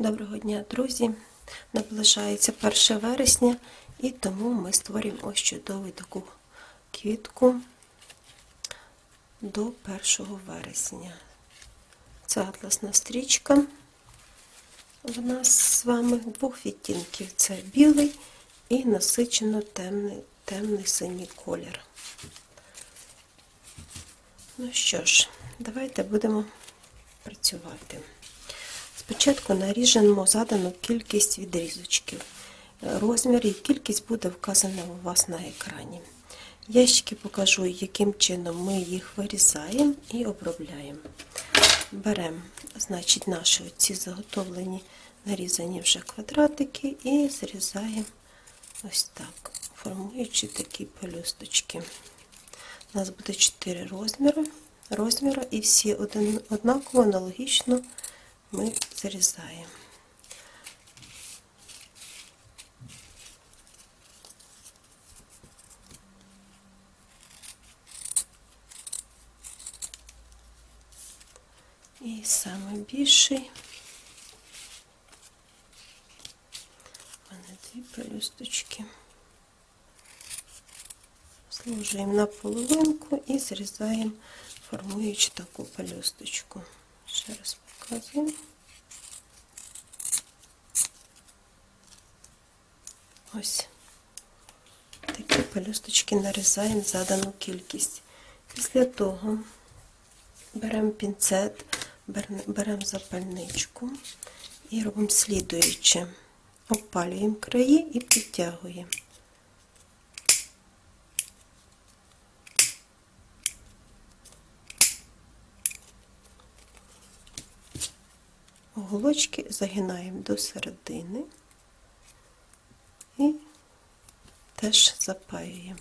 Доброго дня, друзі! Наближається 1 вересня, і тому ми створюємо ось чудову таку квітку до 1 вересня. Це атласна стрічка. В нас з вами двох відтінків. Це білий і насичено темний, темний синій колір. Ну що ж, давайте будемо працювати. Спочатку наріжемо задану кількість відрізочків. Розмір і кількість буде вказана у вас на екрані. Ящики покажу, яким чином ми їх вирізаємо і обробляємо. Беремо, значить, наші ці заготовлені, нарізані вже квадратики і зрізаємо ось так, формуючи такі пелюсточки. У нас буде 4 розміри, розміри і всі однаково аналогічно ми зарізаємо. І саме більший. У мене дві пелюсточки. Сложуємо на половинку і зрізаємо, формуючи таку пелюсточку. Ще раз показую. Ось такі пелюсточки нарізаємо задану кількість. Після того беремо пінцет, беремо запальничку і робимо слідуюче. Опалюємо краї і підтягуємо. Голочки загинаємо до середини і теж запаюємо.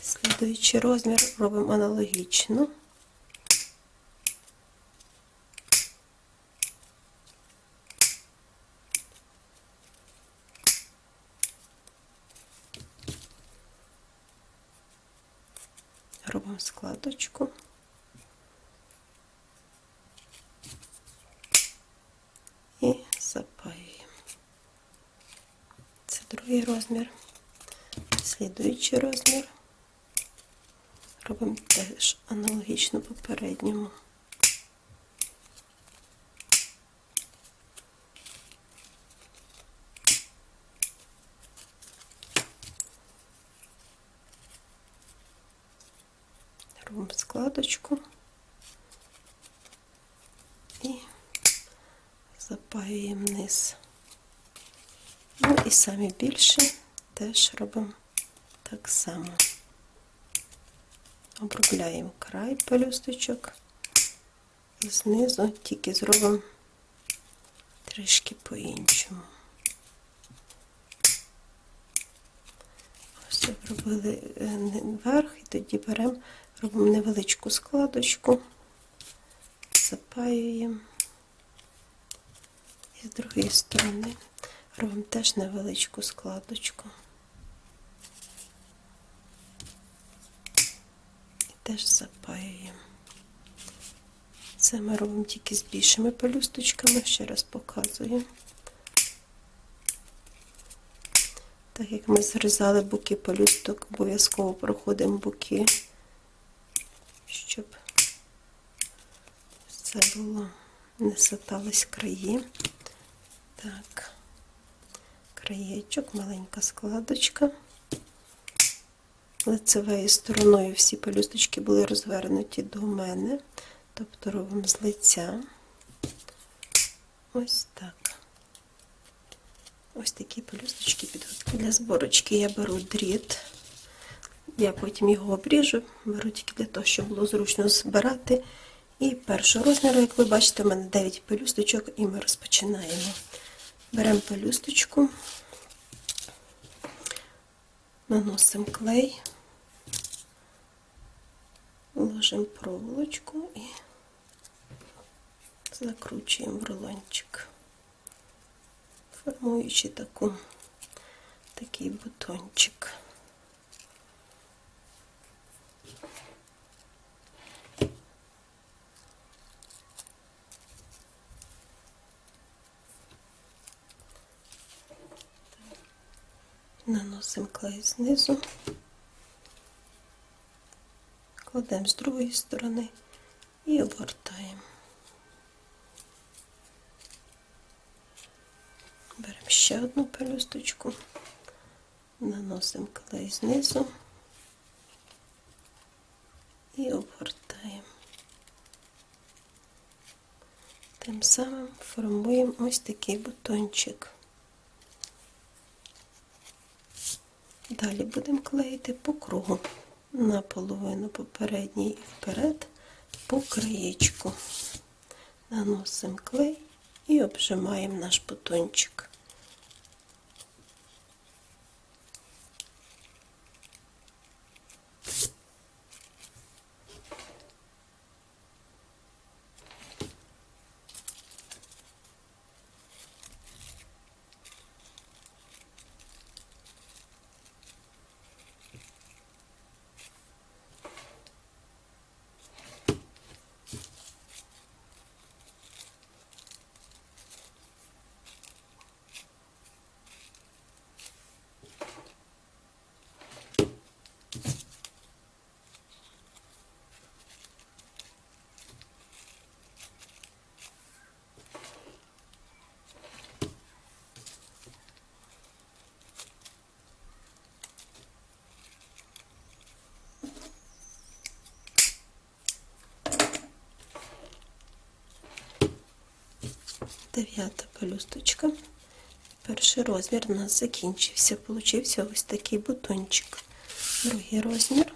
Слідуючий розмір робимо аналогічно. Робимо складочку. І запаюємо. Це другий розмір. Слідуючий розмір. Робимо теж аналогічно попередньому. Робимо складочку і запаюємо низ. Ну і самі більше теж робимо так само. Обробляємо край пелюсточок, знизу тільки зробимо трішки по-іншому. Ось обробили верх і тоді беремо, робимо невеличку складочку, запаюємо. І з другої сторони робимо теж невеличку складочку. Теж запаюємо. Це ми робимо тільки з більшими пелюсточками, ще раз показую. Так як ми зрізали буки пелюсток, обов'язково проходимо буки, щоб все було, не сатались краї. Так, краєчок, маленька складочка. Лицевою стороною всі пелюсточки були розвернуті до мене, тобто робимо з лиця. Ось так. Ось такі пелюсточки підготовлені. Для зборочки я беру дріт. Я потім його обріжу, беру тільки для того, щоб було зручно збирати. І першого розміру, як ви бачите, у мене 9 пелюсточок, і ми розпочинаємо. Беремо пелюсточку, наносимо клей, ложимо проволочку і закручуємо в рулончик, формуючи таку, такий бутончик. Наносимо клей знизу кладемо з другої сторони і обгортаємо. Беремо ще одну пелюсточку, наносимо клей знизу і обгортаємо. Тим самим формуємо ось такий бутончик. Далі будемо клеїти по кругу наполовину попередній і вперед по краєчку. Наносимо клей і обжимаємо наш бутончик. Дев'ята пелюсточка. Перший розмір у нас закінчився. Получився ось такий бутончик. Другий розмір.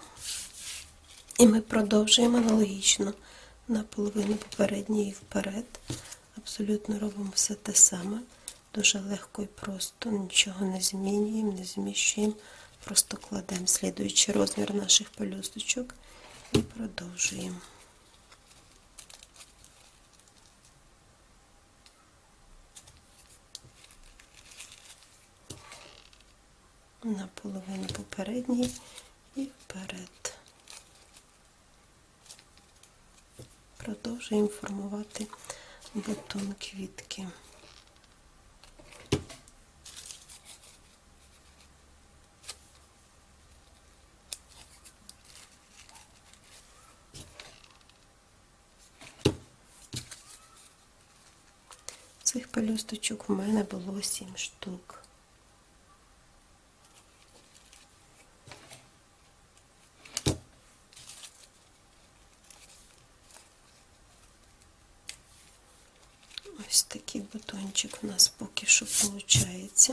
І ми продовжуємо аналогічно наполовину попередній і вперед. Абсолютно робимо все те саме. Дуже легко і просто, нічого не змінюємо, не зміщуємо. Просто кладемо слідуючий розмір наших пелюсточок і продовжуємо. Наполовину попередній і вперед. Продовжуємо формувати бутон квітки. Цих пелюсточок у мене було сім штук. Ось такий бутончик у нас поки що виходить.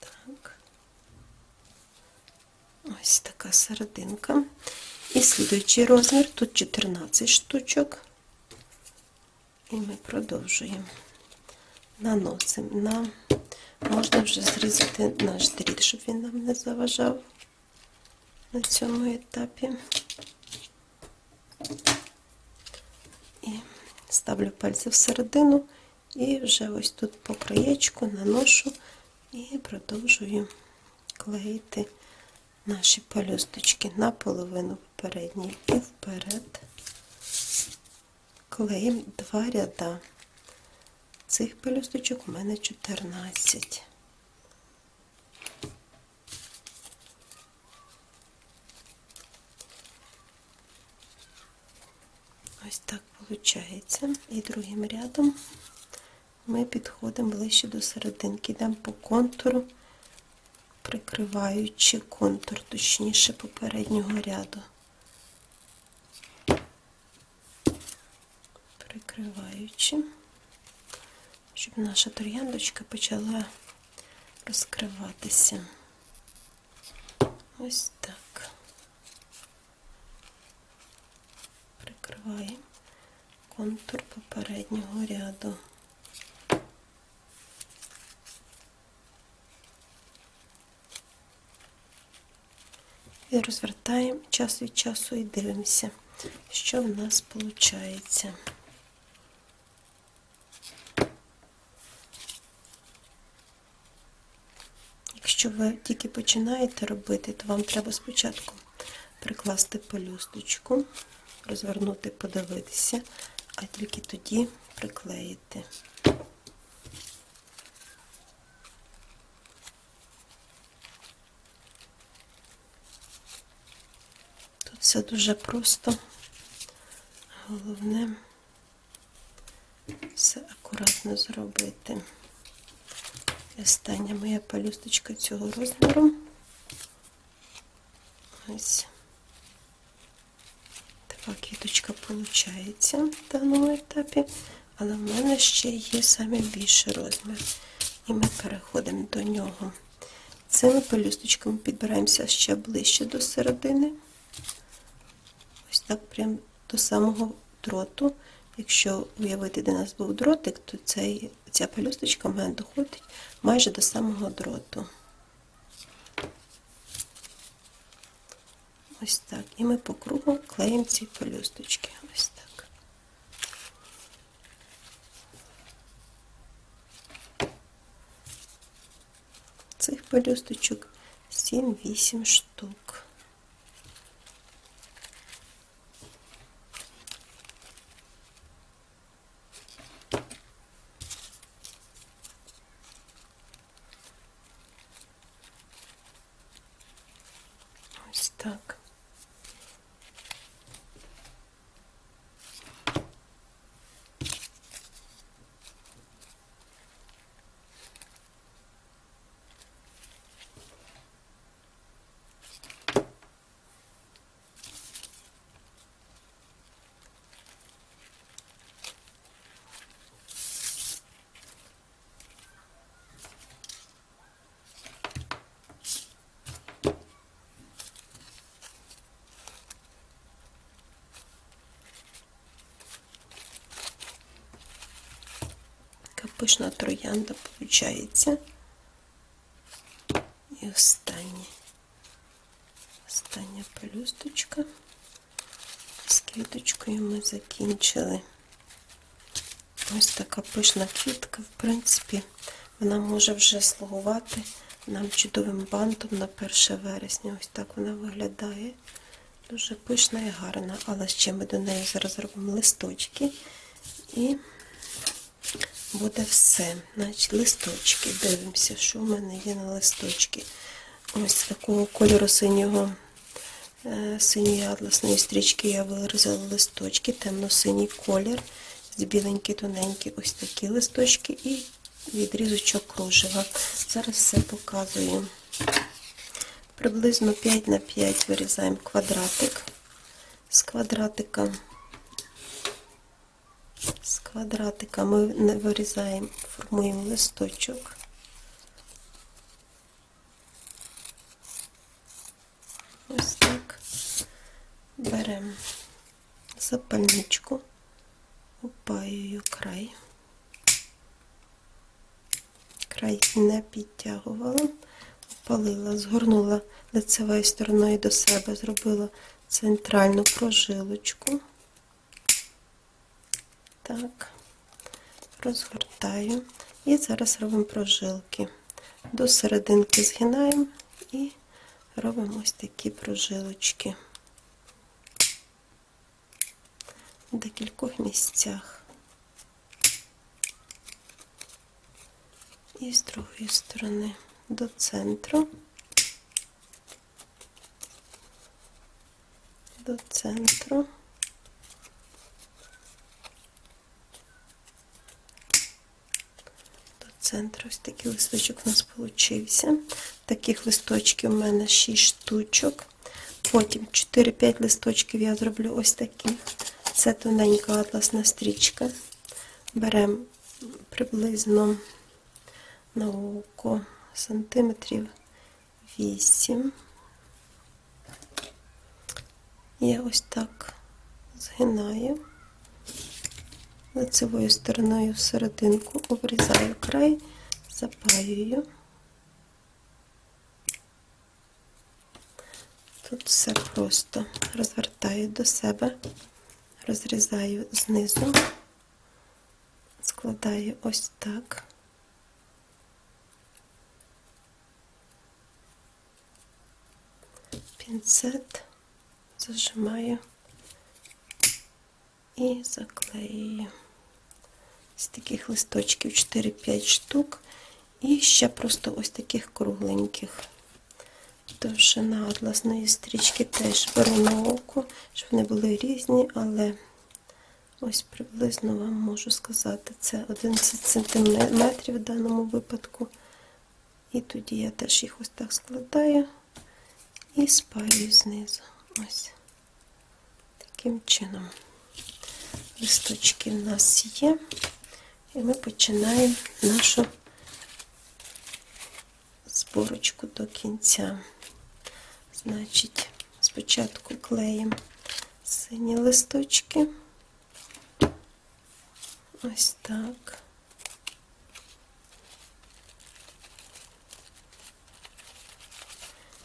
Так. Ось така серединка. І слідуючий розмір, тут 14 штучок. І ми продовжуємо. Наносимо на, можна вже зрізати наш дріт, щоб він нам не заважав на цьому етапі. І ставлю пальці всередину і вже ось тут по краєчку наношу і продовжую клеїти наші пелюсточки наполовину передній і вперед. Клеїмо два ряда. Цих пелюсточок у мене 14. Ось так виходить. І другим рядом ми підходимо ближче до серединки, йдемо по контуру, прикриваючи контур, точніше попереднього ряду. Прикриваючи, щоб наша трояндочка почала розкриватися. Ось так. Прикриваємо контур попереднього ряду. І розвертаємо час від часу і дивимося, що в нас виходить. Якщо ви тільки починаєте робити, то вам треба спочатку прикласти пелюсточку, розвернути, подивитися, а тільки тоді приклеїти. Тут все дуже просто, головне все акуратно зробити. І остання моя пелюсточка цього розміру. Ось така квіточка виходить в даному етапі, але в мене ще є саме більший розмір. І ми переходимо до нього. Цими пелюсточками підбираємося ще ближче до середини. Ось так прям до самого дроту. Якщо уявити, де у нас був дротик, то цей, ця пелюсточка в мене доходить майже до самого дроту. Ось так. І ми по кругу клеїмо ці пелюсточки. Ось так. Цих пелюсточок 7-8 штук. Ось так. Така пишна троянда виходить. І останнє. Остання пелюсточка. З квіточкою ми закінчили. Ось така пишна квітка, в принципі, вона може вже слугувати нам чудовим бантом на 1 вересня. Ось так вона виглядає. Дуже пишна і гарна, але ще ми до неї зараз зробимо листочки. І буде все. Значить, листочки. Дивимося, що в мене є на листочки. Ось такого кольору синього, е, синьої атласної стрічки я вирізала листочки, темно-синій колір, з біленькі, тоненькі, ось такі листочки і відрізочок кружева. Зараз все показую. Приблизно 5 на 5 вирізаємо квадратик. З квадратика з квадратика ми не вирізаємо, формуємо листочок. Ось так. Беремо запальничку, опаюю край. Край не підтягувала, опалила, згорнула лицевою стороною до себе, зробила центральну прожилочку. Так, розгортаю. І зараз робимо прожилки. До серединки згинаємо і робимо ось такі прожилочки. В декількох місцях. І з другої сторони до центру. До центру. Центру. Ось такий листочок у нас получився. Таких листочків у мене 6 штучок. Потім 4-5 листочків я зроблю ось таких. Це тоненька атласна стрічка. Беремо приблизно на око сантиметрів 8. Я ось так згинаю лицевою стороною в серединку, обрізаю край, запаюю. Тут все просто розвертаю до себе, розрізаю знизу, складаю ось так. Пінцет зажимаю і заклеюю з таких листочків 4-5 штук. І ще просто ось таких кругленьких. Довжина атласної стрічки теж беру на око, щоб вони були різні, але ось приблизно вам можу сказати, це 11 см в даному випадку. І тоді я теж їх ось так складаю і спаюю знизу. Ось таким чином. Листочки в нас є, і ми починаємо нашу зборочку до кінця. Значить, спочатку клеїмо сині листочки. Ось так.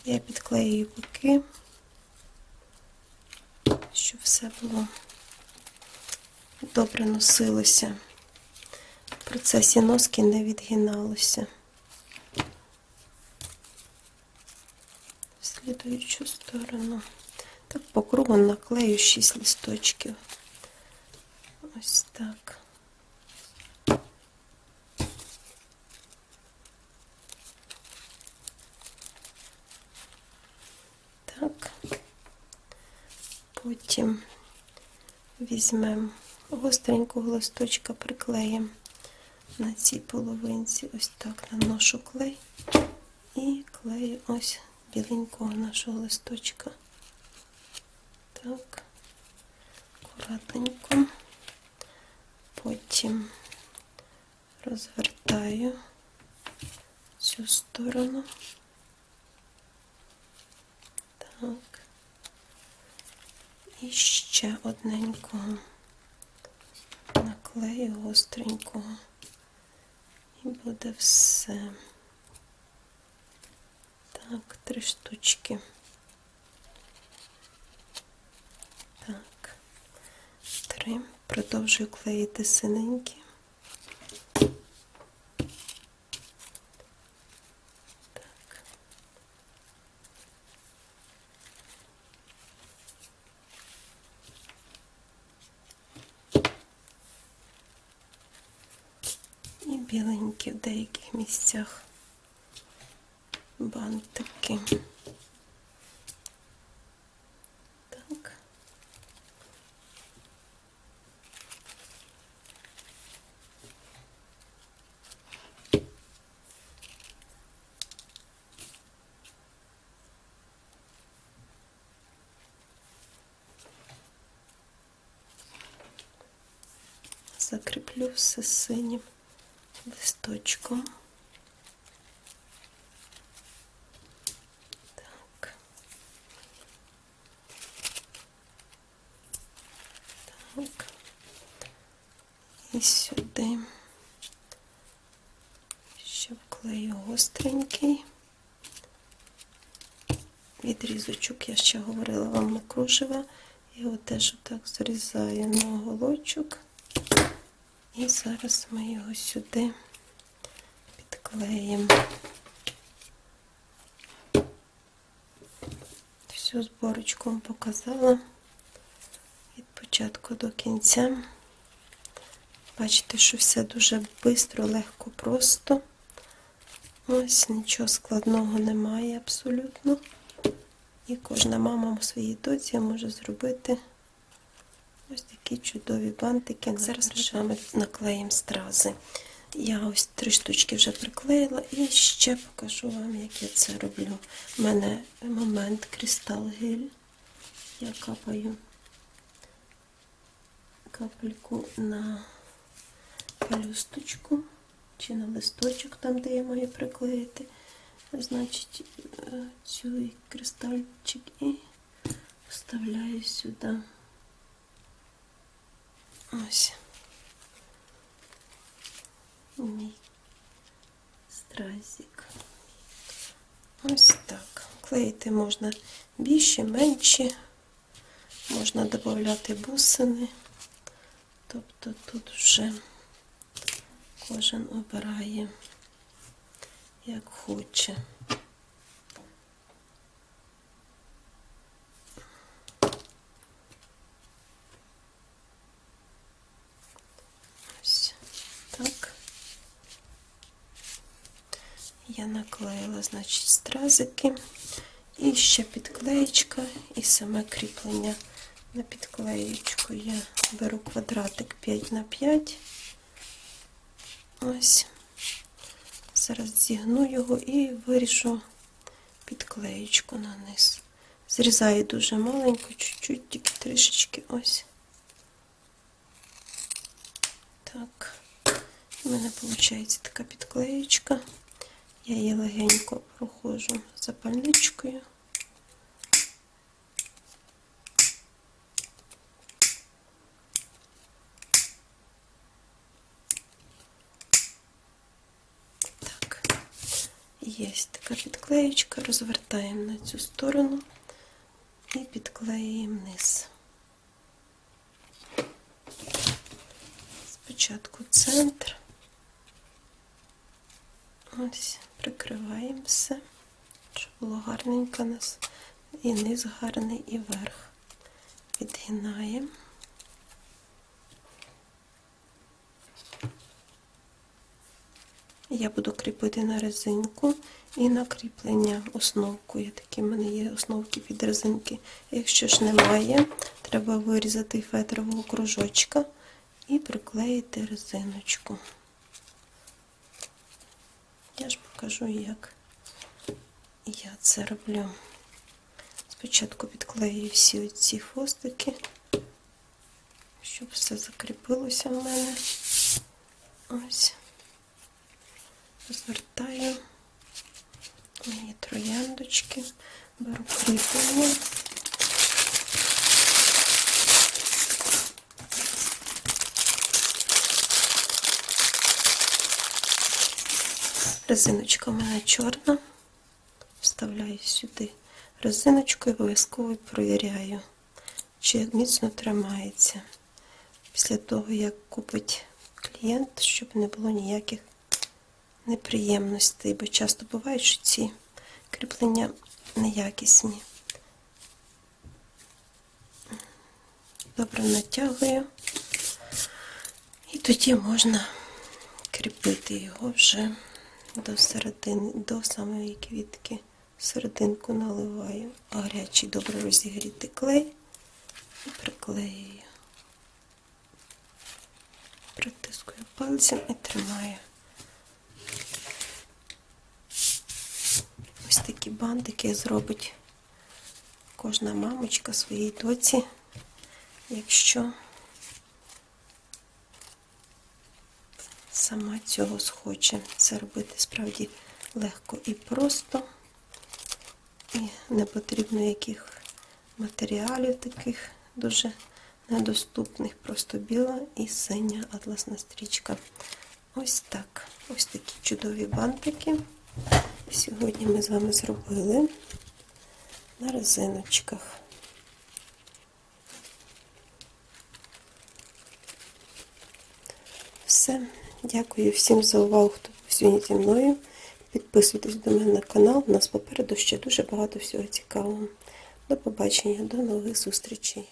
Я підклеюю боки, щоб все було добре носилося. Процесі носки не відгиналося. В слідуючу сторону. Так по кругу наклею 6 листочків. Ось так. Так. Потім візьмемо гостренького листочка, приклеїмо на цій половинці, ось так наношу клей і клею ось біленького нашого листочка. Так, акуратненько. Потім розвертаю цю сторону. Так. І ще одненького наклею гостренького. Буде все. Так, три штучки. Так, три. Продовжую клеїти синенькі. Так. І біленькі в деяких місцях бантики. Так. Закріплю все синім листочком. Так. Так. І сюди. Ще вклею гостренький. Відрізочок, я ще говорила вам на кружева. Його теж отак зрізаю на оголочок. І зараз ми його сюди підклеїмо. Всю зборочку вам показала від початку до кінця. Бачите, що все дуже швидко, легко, просто. Ось нічого складного немає абсолютно. І кожна мама у своїй доці може зробити такі чудові бантики. Зараз ми з вами наклеїмо стрази. Я ось три штучки вже приклеїла і ще покажу вам, як я це роблю. У мене момент кристал гель. Я капаю капельку на пелюсточку чи на листочок, там, де я маю приклеїти. Значить, е, цю кристальчик і вставляю сюди. Ось. Мій стразик. Ось так. Клеїти можна більше, менше, можна додати бусини. Тобто тут вже кожен обирає, як хоче. Ось так. Я наклеїла, значить, стразики. І ще підклеєчка і саме кріплення на підклеєчку. Я беру квадратик 5 на 5. Ось. Зараз зігну його і виріжу підклеєчку на низ. Зрізаю дуже маленько, чуть-чуть, тільки трішечки ось. Так. У мене виходить така підклеєчка. Я її легенько проходжу запальничкою. Так, є така підклеєчка, розвертаємо на цю сторону і підклеюємо низ. Спочатку центр. Ось, прикриваємо все, щоб було гарненько у нас. І низ гарний, і верх. Відгинаємо. Я буду кріпити на резинку і на кріплення основку. Я такі в мене є основки під резинки. Якщо ж немає, треба вирізати фетрового кружочка і приклеїти резиночку. Я ж покажу, як я це роблю. Спочатку підклею всі ці хвостики, щоб все закріпилося в мене. Ось. Розвертаю мої трояндочки, беру кріплення. Резиночка у мене чорна. Вставляю сюди резиночку і обов'язково провіряю, чи міцно тримається. Після того, як купить клієнт, щоб не було ніяких неприємностей, бо часто буває, що ці кріплення неякісні. Добре натягую, і тоді можна кріпити його вже до середини, до самої квітки. Серединку наливаю гарячий, добре розігрітий клей і приклеюю. Притискую пальцем і тримаю. Ось такі бантики зробить кожна мамочка своїй доці, якщо сама цього схоче. Це робити справді легко і просто, і не потрібно яких матеріалів таких дуже недоступних. Просто біла і синя атласна стрічка. Ось так. Ось такі чудові бантики. Сьогодні ми з вами зробили на резиночках. Все. Дякую всім за увагу, хто був сьогодні зі мною. Підписуйтесь до мене на канал. У нас попереду ще дуже багато всього цікавого. До побачення, до нових зустрічей.